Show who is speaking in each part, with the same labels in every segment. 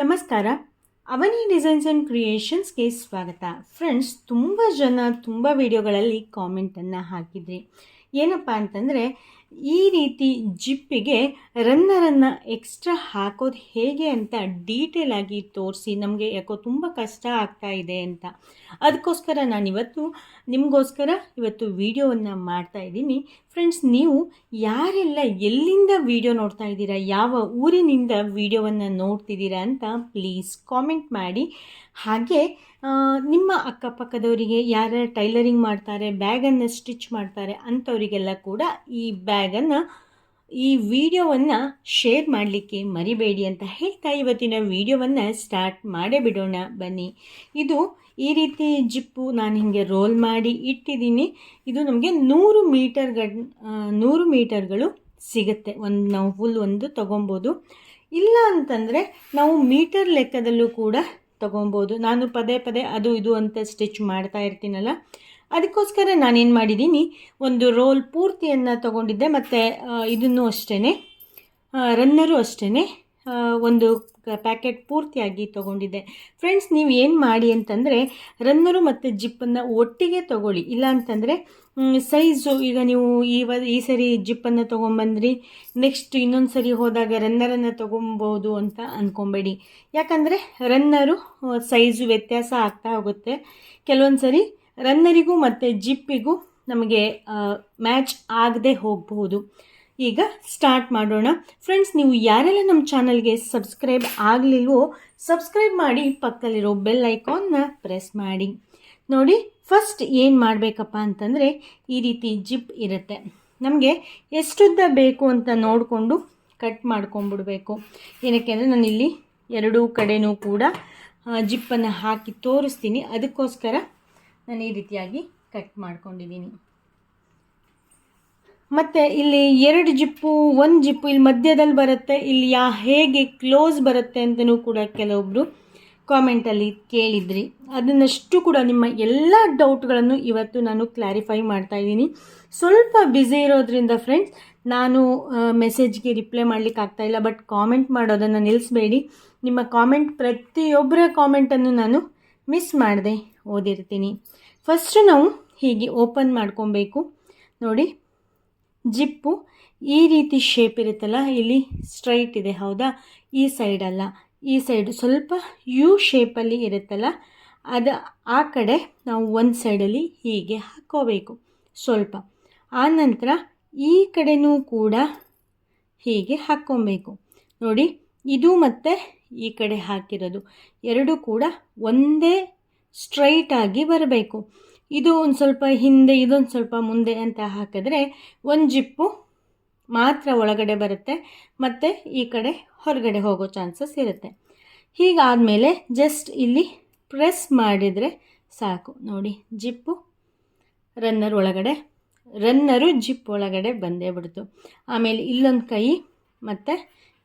Speaker 1: ನಮಸ್ಕಾರ. ಅವನಿ designs and ಕ್ರಿಯೇಷನ್ಸ್ಗೆ ಸ್ವಾಗತ. Friends, ತುಂಬ ಜನ ತುಂಬ ವಿಡಿಯೋಗಳಲ್ಲಿ ಕಾಮೆಂಟನ್ನು ಹಾಕಿದ್ರಿ. ಏನಪ್ಪ ಅಂತಂದರೆ ಈ ರೀತಿ ಜಿಪ್ಪಿಗೆ ರನ್ನರನ್ನು ಎಕ್ಸ್ಟ್ರಾ ಹಾಕೋದು ಹೇಗೆ ಅಂತ ಡೀಟೇಲ್ ಆಗಿ ತೋರಿಸಿ ನಮಗೆ ಯಾಕೋ ತುಂಬ ಕಷ್ಟ ಆಗ್ತಾ ಇದೆ ಅಂತ. ಅದಕ್ಕೋಸ್ಕರ ನಾನಿವತ್ತು ನಿಮಗೋಸ್ಕರ ಇವತ್ತು ವಿಡಿಯೋವನ್ನು ಮಾಡ್ತಾ ಇದ್ದೀನಿ. ಫ್ರೆಂಡ್ಸ್ ನೀವು ಯಾರೆಲ್ಲ ಎಲ್ಲಿಂದ ವಿಡಿಯೋ ನೋಡ್ತಾ ಇದ್ದೀರಾ, ಯಾವ ಊರಿನಿಂದ ವಿಡಿಯೋವನ್ನು ನೋಡ್ತಿದ್ದೀರಾ ಅಂತ ಪ್ಲೀಸ್ ಕಾಮೆಂಟ್ ಮಾಡಿ. ಹಾಗೆ ನಿಮ್ಮ ಅಕ್ಕಪಕ್ಕದವರಿಗೆ, ಯಾರು ಟೈಲರಿಂಗ್ ಮಾಡ್ತಾರೆ ಬ್ಯಾಗನ್ನು ಸ್ಟಿಚ್ ಮಾಡ್ತಾರೆ ಅಂಥವರಿಗೆಲ್ಲ ಕೂಡ ಈ ಬ್ಯಾಗನ್ನು ಈ ವಿಡಿಯೋವನ್ನು ಶೇರ್ ಮಾಡಲಿಕ್ಕೆ ಮರಿಬೇಡಿ ಅಂತ ಹೇಳ್ತಾ ಇವತ್ತಿನ ವಿಡಿಯೋವನ್ನು ಸ್ಟಾರ್ಟ್ ಮಾಡೇ ಬಿಡೋಣ. ಬನ್ನಿ. ಇದು ಈ ರೀತಿ ಜಿಪ್ಪು ನಾನು ಹೀಗೆ ರೋಲ್ ಮಾಡಿ ಇಟ್ಟಿದ್ದೀನಿ. ಇದು ನಮಗೆ ನೂರು ಮೀಟರ್ಗಳ ನೂರು ಮೀಟರ್ಗಳು ಸಿಗುತ್ತೆ. ಒಂದು, ನಾವು ಫುಲ್ ಒಂದು ತೊಗೊಬೋದು. ಇಲ್ಲ ಅಂತಂದರೆ ನಾವು ಮೀಟರ್ ಲೆಕ್ಕದಲ್ಲೂ ಕೂಡ ತೊಗೊಬೋದು. ನಾನು ಪದೇ ಪದೇ ಅದು ಇದು ಅಂತ ಸ್ಟಿಚ್ ಮಾಡ್ತಾ ಇರ್ತೀನಲ್ಲ. ಅದಕ್ಕೋಸ್ಕರ ನಾನೇನು ಮಾಡಿದ್ದೀನಿ ಒಂದು ರೋಲ್ ಪೂರ್ತಿಯನ್ನು ತಗೊಂಡಿದ್ದೆ, ಮತ್ತು ಇದನ್ನು ಅಷ್ಟೇ ರನ್ನರು ಅಷ್ಟೇ ಒಂದು ಪ್ಯಾಕೆಟ್ ಪೂರ್ತಿಯಾಗಿ ತೊಗೊಂಡಿದ್ದೆ. ಫ್ರೆಂಡ್ಸ್, ನೀವು ಏನು ಮಾಡಿ ಅಂತಂದರೆ, ರನ್ನರು ಮತ್ತು ಜಿಪ್ಪನ್ನು ಒಟ್ಟಿಗೆ ತೊಗೊಳ್ಳಿ. ಇಲ್ಲ ಅಂತಂದರೆ ಸೈಜು, ಈಗ ನೀವು ಈ ಈ ಸರಿ ಜಿಪ್ಪನ್ನು ತೊಗೊಂಬಂದ್ರಿ, ನೆಕ್ಸ್ಟ್ ಇನ್ನೊಂದು ಸರಿ ಹೋದಾಗ ರನ್ನರನ್ನು ತೊಗೊಬೋದು ಅಂತ ಅಂದ್ಕೊಬೇಡಿ ಯಾಕಂದರೆ ರನ್ನರು ಸೈಜು ವ್ಯತ್ಯಾಸ ಆಗ್ತಾ ಹೋಗುತ್ತೆ. ಕೆಲವೊಂದು ಸರಿ ರನ್ನರಿಗೂ ಮತ್ತು ಜಿಪ್ಪಿಗೂ ನಮಗೆ ಮ್ಯಾಚ್ ಆಗದೆ ಹೋಗಬಹುದು. ಈಗ ಸ್ಟಾರ್ಟ್ ಮಾಡೋಣ. ಫ್ರೆಂಡ್ಸ್ ನೀವು ಯಾರೆಲ್ಲ ನಮ್ಮ ಚಾನಲ್ಗೆ ಸಬ್ಸ್ಕ್ರೈಬ್ ಆಗಲಿಲ್ವೋ, ಸಬ್ಸ್ಕ್ರೈಬ್ ಮಾಡಿ, ಪಕ್ಕದಲ್ಲಿರೋ ಬೆಲ್ ಐಕಾನ್ನ ಪ್ರೆಸ್ ಮಾಡಿ. ನೋಡಿ ಫಸ್ಟ್ ಏನು ಮಾಡಬೇಕಪ್ಪ ಅಂತಂದರೆ, ಈ ರೀತಿ ಜಿಪ್ ಇರುತ್ತೆ. ನಮಗೆ ಎಷ್ಟುದ್ದ ಬೇಕು ಅಂತ ನೋಡಿಕೊಂಡು ಕಟ್ ಮಾಡ್ಕೊಂಬಿಡಬೇಕು ಏನಕ್ಕೆ ಅಂದರೆ, ನಾನಿಲ್ಲಿ ಎರಡೂ ಕಡೆನೂ ಕೂಡ ಜಿಪ್ಪನ್ನು ಹಾಕಿ ತೋರಿಸ್ತೀನಿ. ಅದಕ್ಕೋಸ್ಕರ ನಾನು ಈ ರೀತಿಯಾಗಿ ಕಟ್ ಮಾಡ್ಕೊಂಡಿದ್ದೀನಿ. ಮತ್ತು ಇಲ್ಲಿ ಎರಡು ಜಿಪ್ಪು, ಒಂದು ಜಿಪ್ಪು ಇಲ್ಲಿ ಮಧ್ಯದಲ್ಲಿ ಬರುತ್ತೆ. ಇಲ್ಲಿ ಯಾ ಹೇಗೆ ಕ್ಲೋಸ್ ಬರುತ್ತೆ ಅಂತಲೂ ಕೂಡ ಕೆಲವೊಬ್ಬರು ಕಾಮೆಂಟಲ್ಲಿ ಕೇಳಿದ್ರಿ. ಅದನ್ನಷ್ಟು ಕೂಡ ನಿಮ್ಮ ಎಲ್ಲ ಡೌಟ್ಗಳನ್ನು ಇವತ್ತು ನಾನು ಕ್ಲಾರಿಫೈ ಮಾಡ್ತಾ ಇದ್ದೀನಿ. ಸ್ವಲ್ಪ ಬ್ಯುಸಿ ಇರೋದ್ರಿಂದ ಫ್ರೆಂಡ್ಸ್ ನಾನು ಮೆಸೇಜ್ಗೆ ರಿಪ್ಲೈ ಮಾಡಲಿಕ್ಕೆ ಆಗ್ತಾಯಿಲ್ಲ ಬಟ್ ಕಾಮೆಂಟ್ ಮಾಡೋದನ್ನು ನಿಲ್ಲಿಸಬೇಡಿ ನಿಮ್ಮ ಕಾಮೆಂಟ್ ಪ್ರತಿಯೊಬ್ಬರ ಕಾಮೆಂಟನ್ನು ನಾನು ಮಿಸ್ ಮಾಡದೆ. ಓದಿರ್ತೀನಿ. ಫಸ್ಟು ನಾವು ಹೀಗೆ ಓಪನ್ ಮಾಡ್ಕೊಬೇಕು. ನೋಡಿ, ಜಿಪ್ಪು ಈ ರೀತಿ ಶೇಪ್ ಇರುತ್ತಲ್ಲ, ಇಲ್ಲಿ ಸ್ಟ್ರೈಟ್ ಇದೆ, ಹೌದಾ? ಈ ಸೈಡಲ್ಲ ಈ ಸೈಡು ಸ್ವಲ್ಪ ಯು ಶೇಪಲ್ಲಿ ಇರುತ್ತಲ್ಲ, ಅದು ಆ ಕಡೆ ನಾವು ಒಂದು ಸೈಡಲ್ಲಿ ಹೀಗೆ ಹಾಕ್ಕೋಬೇಕು. ಸ್ವಲ್ಪ. ಆನಂತರ ಈ ಕಡೆನೂ ಕೂಡ ಹೀಗೆ ಹಾಕ್ಕೊಬೇಕು. ನೋಡಿ, ಇದು ಮತ್ತು ಈ ಕಡೆ ಹಾಕಿರೋದು. ಎರಡು ಕೂಡ ಒಂದೇ ಸ್ಟ್ರೈಟಾಗಿ ಬರಬೇಕು. ಇದು ಒಂದು ಸ್ವಲ್ಪ ಹಿಂದೆ, ಇದೊಂದು ಸ್ವಲ್ಪ ಮುಂದೆ ಅಂತ ಹಾಕಿದ್ರೆ ಒಂದು ಜಿಪ್ಪು ಮಾತ್ರ ಒಳಗಡೆ ಬರುತ್ತೆ. ಮತ್ತು ಈ ಕಡೆ ಹೊರಗಡೆ ಹೋಗೋ ಚಾನ್ಸಸ್ ಇರುತ್ತೆ. ಹೀಗಾದಮೇಲೆ ಜಸ್ಟ್ ಇಲ್ಲಿ ಪ್ರೆಸ್ ಮಾಡಿದರೆ ಸಾಕು. ನೋಡಿ, ಜಿಪ್ಪು ರನ್ನರ್ ಒಳಗಡೆ ರನ್ನರು ಜಿಪ್ ಒಳಗಡೆ ಬಂದೇ ಬಿಡ್ತು. ಆಮೇಲೆ ಇಲ್ಲೊಂದು ಕೈ, ಮತ್ತು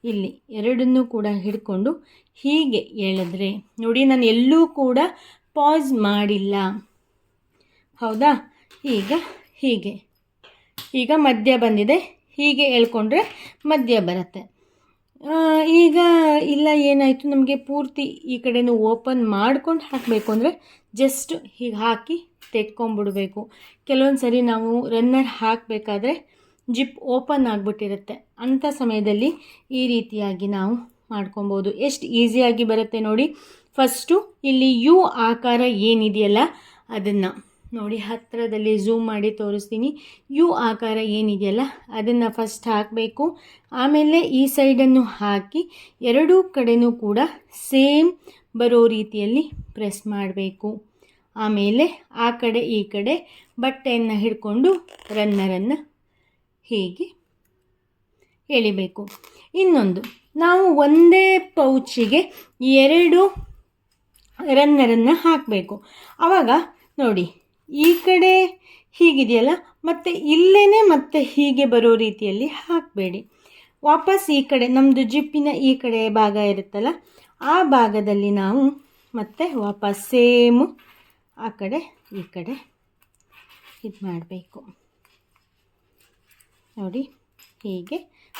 Speaker 1: ಇಲ್ಲಿ ಎರಡನ್ನೂ ಕೂಡ ಹಿಡ್ಕೊಂಡು ಹೀಗೆ ಎಳೆದ್ರೆ ನೋಡಿ, ನಾನು ಎಲ್ಲೂ ಕೂಡ ಪಾಸ್ ಮಾಡಿಲ್ಲ. ಹೌದಾ? ಈಗ ಹೀಗೆ. ಈಗ ಮಧ್ಯ ಬಂದಿದೆ. ಹೀಗೆ ಹೇಳ್ಕೊಂಡ್ರೆ ಮಧ್ಯ ಬರುತ್ತೆ. ಈಗ ಇಲ್ಲ, ಏನಾಯಿತು? ನಮಗೆ ಪೂರ್ತಿ ಈ ಕಡೆನೂ ಓಪನ್ ಮಾಡ್ಕೊಂಡು ಹಾಕಬೇಕು ಅಂದರೆ ಜಸ್ಟ್ ಹೀಗೆ ಹಾಕಿ ತೆಕ್ಕೊಂಬಿಡಬೇಕು. ಕೆಲವೊಂದು ಸರಿ ನಾವು ರನ್ನರ್ ಹಾಕಬೇಕಾದ್ರೆ ಜಿಪ್ ಓಪನ್ ಆಗಿಬಿಟ್ಟಿರುತ್ತೆ. ಅಂಥ ಸಮಯದಲ್ಲಿ ಈ ರೀತಿಯಾಗಿ ನಾವು ಮಾಡ್ಕೊಬೋದು. ಎಷ್ಟು ಈಸಿಯಾಗಿ ಬರುತ್ತೆ ನೋಡಿ. ಫಸ್ಟು ಇಲ್ಲಿ ಯು ಆಕಾರ ಏನಿದೆಯಲ್ಲ ಅದನ್ನು ನೋಡಿ ಹತ್ತಿರದಲ್ಲಿ ಝೂಮ್ ಮಾಡಿ ತೋರಿಸ್ತೀನಿ. ಯು ಆಕಾರ ಏನಿದೆಯಲ್ಲ ಅದನ್ನು ಫಸ್ಟ್ ಹಾಕಬೇಕು. ಆಮೇಲೆ ಈ ಸೈಡನ್ನು ಹಾಕಿ ಎರಡೂ ಕಡೆಯೂ ಕೂಡ ಸೇಮ್ ಬರೋ ರೀತಿಯಲ್ಲಿ ಪ್ರೆಸ್ ಮಾಡಬೇಕು. ಆಮೇಲೆ ಆ ಕಡೆ ಈ ಕಡೆ ಬಟ್ಟೆಯನ್ನು ಹಿಡ್ಕೊಂಡು ರನ್ನರನ್ನು ಹೀಗೆ ಎಳಿಬೇಕು. ಇನ್ನೊಂದು, ನಾವು ಒಂದೇ ಪೌಚಿಗೆ ಎರಡು ರನ್ನರನ್ನು ಹಾಕಬೇಕು. ಆವಾಗ ನೋಡಿ, ಈ ಕಡೆ ಹೀಗಿದೆಯಲ್ಲ, ಮತ್ತು ಇಲ್ಲೇ ಮತ್ತೆ ಹೀಗೆ ಬರೋ ರೀತಿಯಲ್ಲಿ ಹಾಕಬೇಡಿ. ವಾಪಸ್ ಈ ಕಡೆ ನಮ್ಮದು ಜಿಪ್ಪಿನ ಈ ಕಡೆ ಭಾಗ ಇರುತ್ತಲ್ಲ, ಆ ಭಾಗದಲ್ಲಿ ನಾವು ಮತ್ತೆ ವಾಪಸ್ ಸೇಮು ಆ ಕಡೆ, ಈ ಕಡೆ ಇದು ಮಾಡಬೇಕು. ನೋಡಿ, ಹೀಗೆ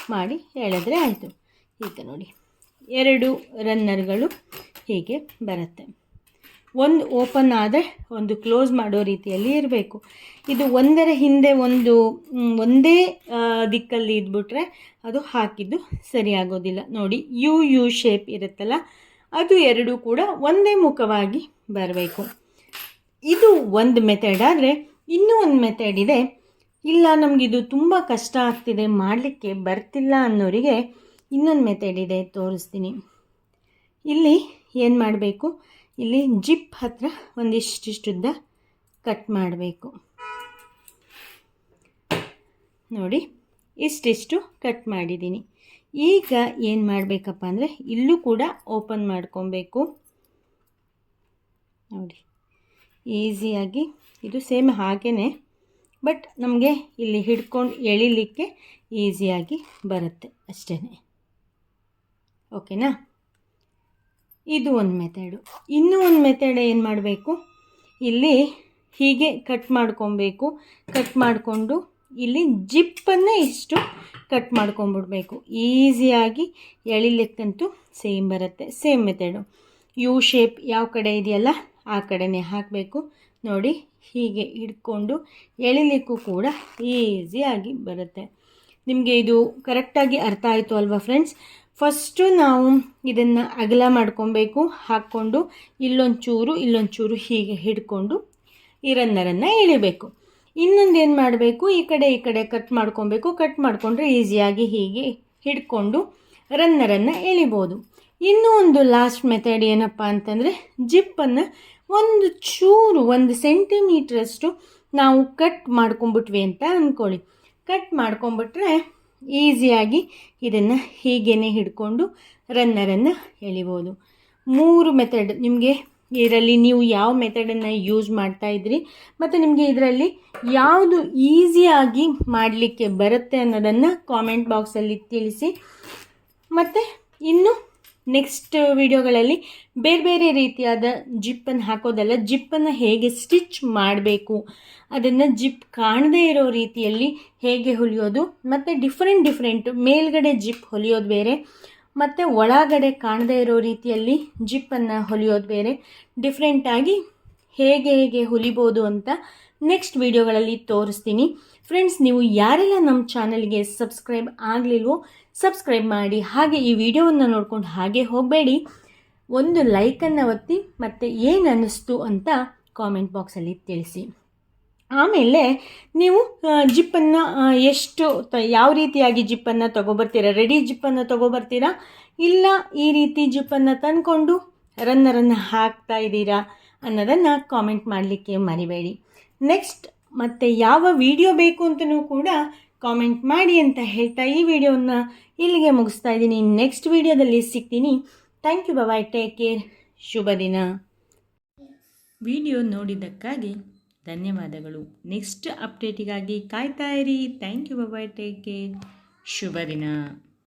Speaker 1: ಮಾಡಿ ಎಳೆದ್ರೆ ಆಯಿತು. ಈಗ ನೋಡಿ, ಎರಡು ರನ್ನರ್ಗಳು ಹೀಗೆ ಬರುತ್ತೆ. ಒಂದು ಓಪನ್ ಆದರೆ ಒಂದು ಕ್ಲೋಸ್ ಮಾಡೋ ರೀತಿಯಲ್ಲಿ ಇರಬೇಕು. ಇದು ಒಂದರ ಹಿಂದೆ ಒಂದು ಒಂದೇ ದಿಕ್ಕಲ್ಲಿ ಇದ್ಬಿಟ್ರೆ ಅದು ಹಾಕಿದ್ದು ಸರಿಯಾಗೋದಿಲ್ಲ. ನೋಡಿ, ಯು ಯು ಶೇಪ್ ಇರುತ್ತಲ್ಲ, ಅದು ಎರಡೂ ಕೂಡ ಒಂದೇ ಮುಖವಾಗಿ ಬರಬೇಕು. ಇದು ಒಂದು ಮೆಥಡ್ ಆದರೆ ಇನ್ನೂ ಒಂದು ಮೆಥಡ್ ಇದೆ. ಇಲ್ಲ ನಮಗಿದು ತುಂಬ ಕಷ್ಟ ಆಗ್ತಿದೆ, ಮಾಡಲಿಕ್ಕೆ ಬರ್ತಿಲ್ಲ ಅನ್ನೋರಿಗೆ ಇನ್ನೊಂದು ಮೆಥಡ್ ಇದೆ, ತೋರಿಸ್ತೀನಿ. ಇಲ್ಲಿ ಏನು ಮಾಡಬೇಕು? ಇಲ್ಲಿ ಜಿಪ್ ಹತ್ರ ಒಂದಿಷ್ಟಿಷ್ಟುದ್ದ ಕಟ್ ಮಾಡಬೇಕು. ನೋಡಿ, ಇಷ್ಟಿಷ್ಟು ಕಟ್ ಮಾಡಿದ್ದೀನಿ. ಈಗ ಏನು ಮಾಡಬೇಕಪ್ಪ ಅಂದರೆ ಇಲ್ಲೂ ಕೂಡ ಓಪನ್ ಮಾಡ್ಕೊಬೇಕು. ನೋಡಿ, ಈಸಿಯಾಗಿ ಇದು ಸೇಮ್ ಹಾಗೇ ಬಟ್ ನಮಗೆ ಇಲ್ಲಿ ಹಿಡ್ಕೊಂಡು ಎಳಿಲಿಕ್ಕೆ ಈಸಿಯಾಗಿ ಬರುತ್ತೆ ಅಷ್ಟೇ ಓಕೆನಾ? ಇದು ಒಂದು ಮೆಥಡು ಇನ್ನೂ ಒಂದು ಮೆಥಡ್ ಏನು ಮಾಡಬೇಕು? ಇಲ್ಲಿ ಹೀಗೆ ಕಟ್ ಮಾಡ್ಕೊಬೇಕು. ಕಟ್ ಮಾಡಿಕೊಂಡು ಇಲ್ಲಿ ಜಿಪ್ಪನ್ನೇ ಇಷ್ಟು ಕಟ್ ಮಾಡ್ಕೊಂಬಿಡ್ಬೇಕು ಈಸಿಯಾಗಿ ಎಳಿಲಿಕ್ಕಂತೂ ಸೇಮ್ ಬರುತ್ತೆ. ಸೇಮ್ ಮೆಥಡು ಯು ಶೇಪ್ ಯಾವ ಕಡೆ ಇದೆಯಲ್ಲ ಆ ಕಡೆನೇ ಹಾಕಬೇಕು. ನೋಡಿ, ಹೀಗೆ ಹಿಡ್ಕೊಂಡು ಎಳಿಲಿಕ್ಕೂ ಕೂಡ ಈಸಿಯಾಗಿ ಬರುತ್ತೆ. ನಿಮಗೆ ಇದು ಕರೆಕ್ಟಾಗಿ ಅರ್ಥ ಆಯಿತು ಅಲ್ವಾ ಫ್ರೆಂಡ್ಸ್ ಫಸ್ಟು ನಾವು ಇದನ್ನು ಅಗಲ ಮಾಡ್ಕೊಬೇಕು. ಹಾಕ್ಕೊಂಡು ಇಲ್ಲೊಂದು ಚೂರು ಇಲ್ಲೊಂದು ಚೂರು ಹೀಗೆ ಹಿಡ್ಕೊಂಡು ಈ ರನ್ನರನ್ನು ಎಳಿಬೇಕು. ಇನ್ನೊಂದು ಏನು ಮಾಡಬೇಕು? ಈ ಕಡೆ ಈ ಕಡೆ ಕಟ್ ಮಾಡ್ಕೊಬೇಕು. ಕಟ್ ಮಾಡಿಕೊಂಡ್ರೆ ಈಸಿಯಾಗಿ ಹೀಗೆ ಹಿಡ್ಕೊಂಡು ರನ್ನರನ್ನು ಎಳಿಬೋದು. ಇನ್ನೂ ಒಂದು ಲಾಸ್ಟ್ ಮೆಥಡ್ ಏನಪ್ಪ ಅಂತಂದರೆ ಜಿಪ್ಪನ್ನು ಒಂದು ಚೂರು, ಒಂದು ಸೆಂಟಿಮೀಟ್ರಷ್ಟು ನಾವು ಕಟ್ ಮಾಡ್ಕೊಂಬಿಟ್ವಿ ಅಂತ ಅಂದ್ಕೊಳ್ಳಿ ಕಟ್ ಮಾಡ್ಕೊಂಬಿಟ್ರೆ ಈಸಿಯಾಗಿ ಇದನ್ನು ಹೀಗೇ ಹಿಡ್ಕೊಂಡು ರನ್ನರನ್ನು ಎಳಿಬೋದು. ಮೂರು ಮೆಥಡ್ ನಿಮಗೆ ಇದರಲ್ಲಿ ನೀವು ಯಾವ ಮೆಥಡನ್ನು ಯೂಸ್ ಮಾಡ್ತಾ ಇದ್ರಿ, ಮತ್ತು ನಿಮಗೆ ಇದರಲ್ಲಿ ಯಾವುದು ಈಸಿಯಾಗಿ ಮಾಡಲಿಕ್ಕೆ ಬರುತ್ತೆ ಅನ್ನೋದನ್ನು ಕಾಮೆಂಟ್ ಬಾಕ್ಸಲ್ಲಿ ತಿಳಿಸಿ, ಮತ್ತು ಇನ್ನು ನೆಕ್ಸ್ಟ್ ವಿಡಿಯೋಗಳಲ್ಲಿ ಬೇರೆ ಬೇರೆ ರೀತಿಯಾದ ಜಿಪ್ಪನ್ನು ಹಾಕೋದಲ್ಲ, ಜಿಪ್ಪನ್ನು ಹೇಗೆ ಸ್ಟಿಚ್ ಮಾಡಬೇಕು, ಅದನ್ನು ಜಿಪ್ ಕಾಣದೇ ಇರೋ ರೀತಿಯಲ್ಲಿ ಹೇಗೆ ಹೊಲಿಯೋದು, ಮತ್ತು ಡಿಫ್ರೆಂಟ್ ಡಿಫ್ರೆಂಟ್ ಮೇಲ್ಗಡೆ ಜಿಪ್ ಹೊಲಿಯೋದು ಬೇರೆ, ಮತ್ತು ಒಳಗಡೆ ಕಾಣದೇ ಇರೋ ರೀತಿಯಲ್ಲಿ ಜಿಪ್ಪನ್ನು ಹೊಲಿಯೋದು ಬೇರೆ, ಡಿಫ್ರೆಂಟಾಗಿ ಹೇಗೆ ಹೇಗೆ ಹೊಲಿಬೋದು ಅಂತ ನೆಕ್ಸ್ಟ್ ವಿಡಿಯೋಗಳಲ್ಲಿ ತೋರಿಸ್ತೀನಿ. ಫ್ರೆಂಡ್ಸ್ ನೀವು ಯಾರೆಲ್ಲ ನಮ್ಮ ಚಾನಲ್ಗೆ ಸಬ್ಸ್ಕ್ರೈಬ್ ಆಗಲಿಲ್ವೋ ಸಬ್ಸ್ಕ್ರೈಬ್ ಮಾಡಿ, ಹಾಗೆ ಈ ವಿಡಿಯೋವನ್ನು ನೋಡ್ಕೊಂಡು ಹಾಗೆ ಹೋಗಬೇಡಿ. ಒಂದು ಲೈಕನ್ನು ಒತ್ತಿ, ಮತ್ತು ಏನು ಅನ್ನಿಸ್ತು ಅಂತ ಕಾಮೆಂಟ್ ಬಾಕ್ಸಲ್ಲಿ ತಿಳಿಸಿ. ಆಮೇಲೆ ನೀವು ಜಿಪ್ಪನ್ನು ಎಷ್ಟು ತ, ಯಾವ ರೀತಿಯಾಗಿ ಜಿಪ್ಪನ್ನು ತೊಗೊಬರ್ತೀರಾ? ರೆಡಿ ಜಿಪ್ಪನ್ನು ತೊಗೊಬರ್ತೀರಾ? ಇಲ್ಲ ಈ ರೀತಿ ಜಿಪ್ಪನ್ನು ತಂದ್ಕೊಂಡು ರನ್ನರನ್ನು ಹಾಕ್ತಾ ಇದ್ದೀರಾ ಅನ್ನೋದನ್ನು ಕಾಮೆಂಟ್ ಮಾಡಲಿಕ್ಕೆ ಮರಿಬೇಡಿ. ನೆಕ್ಸ್ಟ್ ಮತ್ತು ಯಾವ ವಿಡಿಯೋ ಬೇಕು ಅಂತಲೂ ಕೂಡ ಕಾಮೆಂಟ್ ಮಾಡಿ ಅಂತ ಹೇಳ್ತಾ ಈ ವಿಡಿಯೋನ ಇಲ್ಲಿಗೆ ಮುಗಿಸ್ತಾ ಇದ್ದೀನಿ. ನೆಕ್ಸ್ಟ್ ವಿಡಿಯೋದಲ್ಲಿ ಸಿಗ್ತೀನಿ. Thank you bye take care ಶುಭ ದಿನ. ವಿಡಿಯೋ ನೋಡಿದ್ದಕ್ಕಾಗಿ ಧನ್ಯವಾದಗಳು. ನೆಕ್ಸ್ಟ್ ಅಪ್ಡೇಟಿಗಾಗಿ ಕಾಯ್ತಾ ಇರಿ. Thank you bye take care ಶುಭ ದಿನ.